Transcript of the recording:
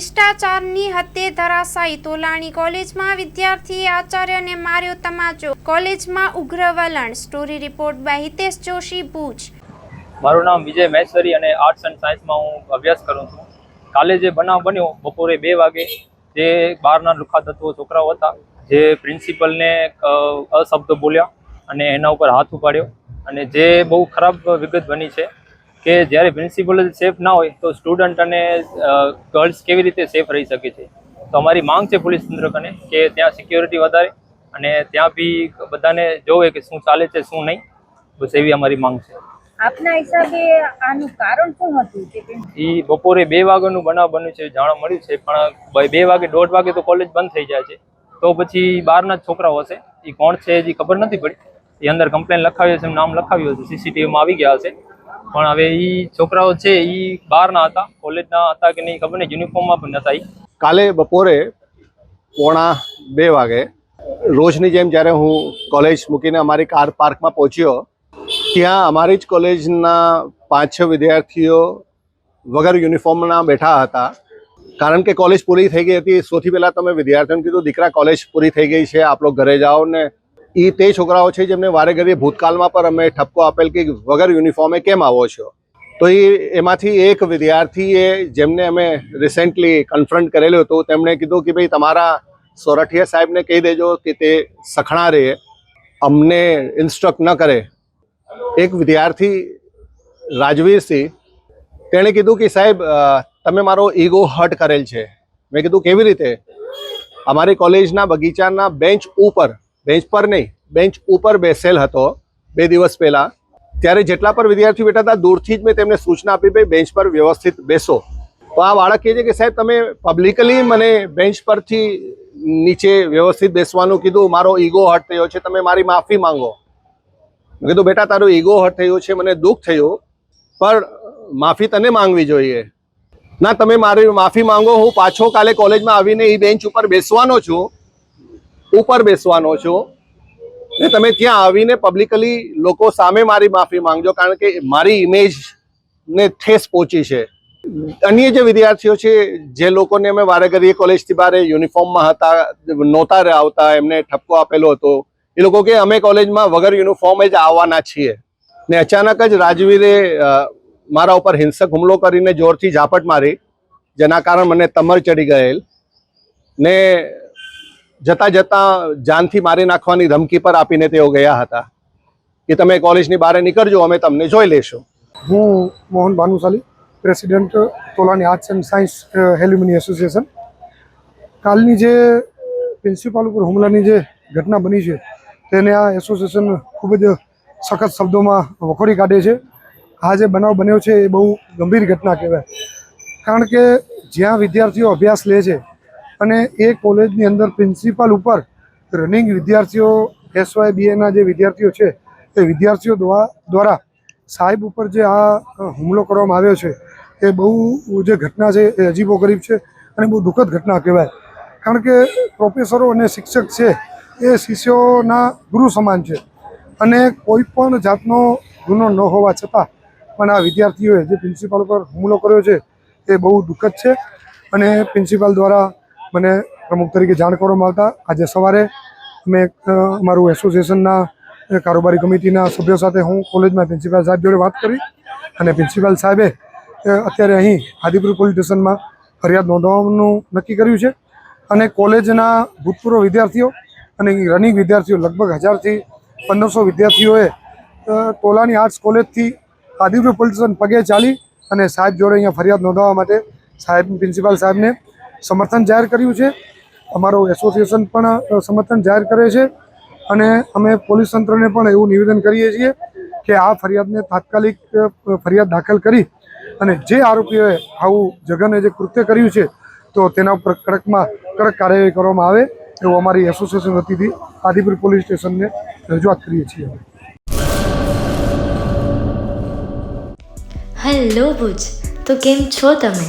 શિષ્ટાચારની હદે ધરાશાયી. તોલાણી કોલેજમાં વિદ્યાર્થીએ આચાર્યને માર્યો તમાચો. કોલેજમાં ઉગ્ર વલણ. Story report by Hitesh Joshi, Bhuj. મારું નામ વિજય મહેશ્વરી અને આર્ટ્સ એન્ડ સાયન્સમાં હું અભ્યાસ કરું છું. કાલે જે બનાવ બન્યો, બપોરે બે વાગે, જે બહારના લુખા તત્વો છોકરાઓ હતા, જે પ્રિન્સિપલને અશબ્દ બોલ્યા અને એના ઉપર હાથ ઉપાડ્યો અને જે બહુ ખરાબ વિગત બની છે કે જ્યારે પ્રિન્સિપલ જ સેફ ના હોય તો સ્ટુડન્ટ અને ગર્લ્સ કેવી રીતે સેફ રહી શકે છે? તો અમારી માંગ છે પોલીસ તંત્ર કને કે ત્યાં સિક્યોરિટી વધારે અને ત્યાં બી બધાને જોવે કે શું ચાલે છે શું નહીં. બસ એવી અમારી માંગ છે. આપના હિસાબે આનું કારણ શું હતું કે બેન? બપોરે બે વાગ્યાનું બનાવ બન્યું છે જાણવા મળ્યું છે પણ બે- વાગે દોઢ વાગે તો કોલેજ બંધ થઈ જાય છે. તો પછી બહારના જ છોકરાઓ હશે. એ કોણ છે હજી ખબર નથી પડી. એ અંદર કમ્પ્લેન લખાવ્યો છે નામ લખાવ્યું હશે સીસીટીવીમાં આવી ગયા હશે. પણ હવે એ છોકરાઓ છે એ બહારના હતા કોલેજના હતા કે નહીં ખબર નહીં યુનિફોર્મમાં પણ નતા એ કાલે બપોરે પોણા બે વાગે રોજની જેમ જ્યારે હું કોલેજ મૂકીને અમારી કાર પાર્કમાં પહોંચ્યો, ત્યાં અમારી જ કોલેજના પાંચ છ વિદ્યાર્થીઓ વગર યુનિફોર્મના બેઠા હતા. કારણ કે કોલેજ પૂરી થઈ ગઈ હતી, સૌથી પહેલાં તમે વિદ્યાર્થીઓને કીધું, દીકરા કોલેજ પૂરી થઈ ગઈ છે આપ લોકો ઘરે જાઓ ને એ તે છોકરાઓ છે જેમને વારે ઘડીએ ભૂતકાળમાં પણ અમે ઠપકો આપેલ કે વગર યુનિફોર્મે કેમ આવો છો? તો એ એમાંથી એક વિદ્યાર્થીએ જેમને અમે રિસેન્ટલી કન્ફ્રન્ટ કરેલું હતું, તેમણે કીધું કે ભાઈ તમારા સોરઠિયા સાહેબને કહી દેજો કે તે સખણા રહે, અમને ઇન્સ્ટ્રક્ટ ન કરે. એક વિદ્યાર્થી રાજવીરસિંહ તેણે કીધું કે સાહેબ તમે મારો ઈગો હર્ટ કરેલ છે. મેં કીધું, કેવી રીતે? અમારી કોલેજના બગીચાના બેન્ચ ઉપર બેન્ચ પર નહીં, બેન્ચ ઉપર બેસેલ હતો બે દિવસ પહેલાં. ત્યારે જેટલા પર વિદ્યાર્થીઓ બેઠા હતા, દૂરથી જ મેં તેમને સૂચના આપી ભાઈ બેન્ચ પર વ્યવસ્થિત બેસો. તો આ બાળક કહે છે કે, સાહેબ, તમે પબ્લિકલી મને બેન્ચ પરથી નીચે વ્યવસ્થિત બેસવાનું કીધું. મારો ઈગો હર્ટ થયો છે, તમે મારી માફી માંગો. મેં કીધું, બેટા, તારો ઈગો હર્ટ થયો છે, મને દુઃખ થયું, પણ માફી તને માંગવી જોઈએ. ના, તમે મારી માફી માંગો, હું પાછો કાલે કોલેજમાં આવીને એ બેન્ચ ઉપર બેસવાનો છું. ઉપર બેસવાનો છું ને તમે ત્યાં આવીને પબ્લિકલી લોકો સામે મારી માફી માંગજો કારણ કે મારી ઇમેજ ને ઠેસ પહોંચી છે. અન્ય જે વિદ્યાર્થીઓ છે, જે લોકોને અમે વારે ઘડીએ કોલેજથી બહાર યુનિફોર્મમાં હતા, નહોતા આવતા, એમને ઠપકો આપેલો હતો, એ લોકો કે અમે કોલેજમાં વગર યુનિફોર્મ જ આવવાના છીએ. ને અચાનક જ રાજવીરે મારા ઉપર હિંસક હુમલો કરીને જોરથી ઝાપટ મારી, જેના કારણે મને તમર ચડી ગયેલ. ને જતા જતા જાનથી મારી નાખવાની ધમકી પર આપીને તેઓ ગયા હતા. કે તમે કોલેજની બહાર નીકળજો, અમે તમને જોઈ લેશું હું Mohan Bhanushali, president Tolani arts and science alumni association. કાલની જે પ્રિન્સિપાલ ઉપર હુમલાની જે ઘટના બની છે, તેને આ એસોસિએશન ખૂબ જ સખત શબ્દોમાં વખોડી કાઢે છે. આ જે બનાવ બન્યો છે, એ બહુ ગંભીર ઘટના કહેવાય. કારણ કે જ્યાં વિદ્યાર્થીઓ અભ્યાસ લે છે અને એ કોલેજની અંદર પ્રિન્સિપાલ ઉપર રનિંગ વિદ્યાર્થીઓ એસવાય બીએના જે વિદ્યાર્થીઓ છે, એ વિદ્યાર્થીઓ દ્વા- દ્વારા સાહેબ ઉપર જે આ હુમલો કરવામાં આવ્યો છે, એ બહુ જે ઘટના છે, એ અજીબો ગરીબ છે અને બહુ દુઃખદ ઘટના કહેવાય. કારણ કે પ્રોફેસરો અને શિક્ષક છે, એ શિષ્યોના ગુરુ સમાન છે અને કોઈ પણ જાતનો ગુનો ન હોવા છતાં પણ આ વિદ્યાર્થીઓએ જે પ્રિન્સિપાલ ઉપર હુમલો કર્યો છે, એ બહુ દુઃખદ છે અને પ્રિન્સિપાલ દ્વારા મને પ્રમુખ તરીકે જાણ કરવામાં આવતા આજે સવારે મેં અમારું એસોસિએશનના કારોબારી કમિટીના સભ્યો સાથે હું કોલેજમાં પ્રિન્સિપાલ સાહેબ જોડે વાત કરી અને પ્રિન્સિપાલ સાહેબે અત્યારે અહીં આદિપુર પોલીસ સ્ટેશનમાં ફરિયાદ નોંધવાનું નક્કી કર્યું છે અને કોલેજના ભૂતપૂર્વ વિદ્યાર્થીઓ અને રનિંગ વિદ્યાર્થીઓ લગભગ હજારથી પંદરસો વિદ્યાર્થીઓએ તોલાની આર્ટ્સ કોલેજથી આદિપુર પોલીસ સ્ટેશન પગે ચાલી અને સાહેબ જોડે અહીંયા ફરિયાદ નોંધાવવા માટે સાહેબ, પ્રિન્સિપાલ સાહેબને સમર્થન જાહેર કર્યું છે. અમારો એસોસિએશન પણ સમર્થન જાહેર કરે છે અને અમે પોલીસ તંત્રને પણ એવું નિવેદન કરીએ છીએ કે આ ફરિયાદને તાત્કાલિક ફરિયાદ દાખલ કરી અને જે આરોપીઓએ આવું જઘન્ય જે કૃત્ય કર્યું છે, તો તેના ઉપર કડકમાં કડક કાર્યવાહી કરવામાં આવે એવું અમારી એસોસિએશન વતીથી આદિપુર પોલીસ સ્ટેશનને રજૂઆત કરીએ છીએ. હેલો ભુજ, તો કેમ છો તમે?